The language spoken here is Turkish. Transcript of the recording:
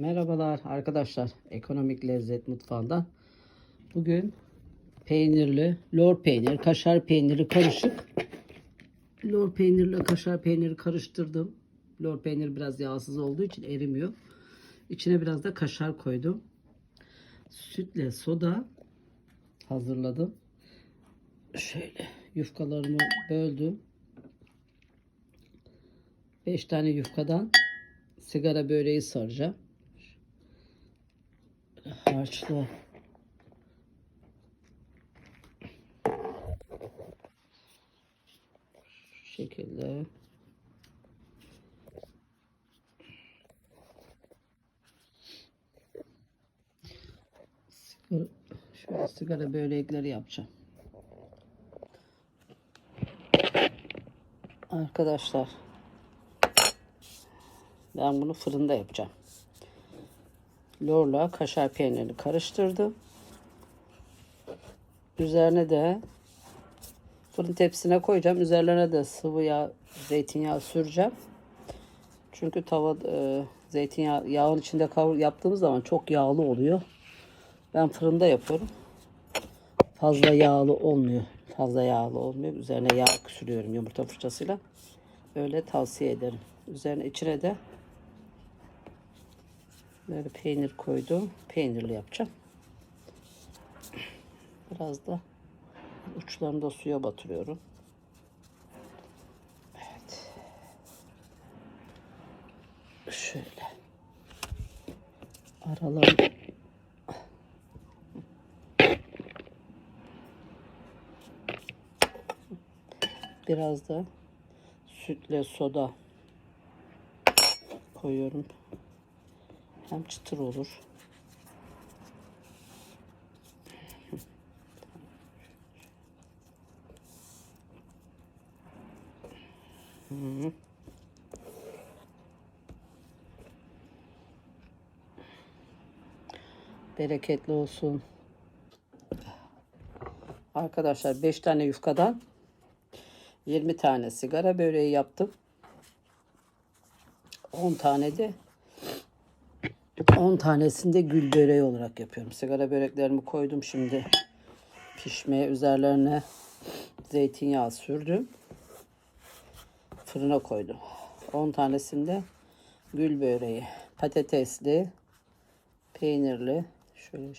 Merhabalar arkadaşlar. Ekonomik Lezzet Mutfağı'nda. Bugün peynirli, lor peynir, kaşar peyniri karışık. Lor peynirle kaşar peyniri karıştırdım. Lor peynir biraz yağsız olduğu için erimiyor. İçine biraz da kaşar koydum. Sütle soda hazırladım. Şöyle yufkalarımı böldüm. 5 tane yufkadan sigara böreği saracağım. Harçlı. Şu şekilde. Şöyle sigara börekleri yapacağım. Arkadaşlar ben bunu fırında yapacağım. Lorla kaşar peynirini karıştırdım. Üzerine de fırın tepsisine koyacağım. Üzerlerine de sıvı yağ, zeytinyağı süreceğim. Çünkü tava e, zeytinyağı yağın içinde kavur yaptığımız zaman çok yağlı oluyor. Ben fırında yapıyorum. Fazla yağlı olmuyor. Fazla yağlı olmuyor. Üzerine yağ sürüyorum yumurta fırçasıyla. Öyle tavsiye ederim. Üzerine içine de Böyle peynir koydum. Peynirli yapacağım. Biraz da uçlarını da suya batırıyorum. Evet. Şöyle. Aralarını biraz da sütle soda koyuyorum. Hem çıtır olur. Bereketli olsun. Arkadaşlar 5 tane yufkadan 20 tane sigara böreği yaptım. 10 tane de 10 tanesini de gül böreği olarak yapıyorum. Sigara böreklerimi koydum şimdi pişmeye. Üzerlerine zeytinyağı sürdüm. Fırına koydum. 10 tanesinde gül böreği. Patatesli, peynirli. Şöyle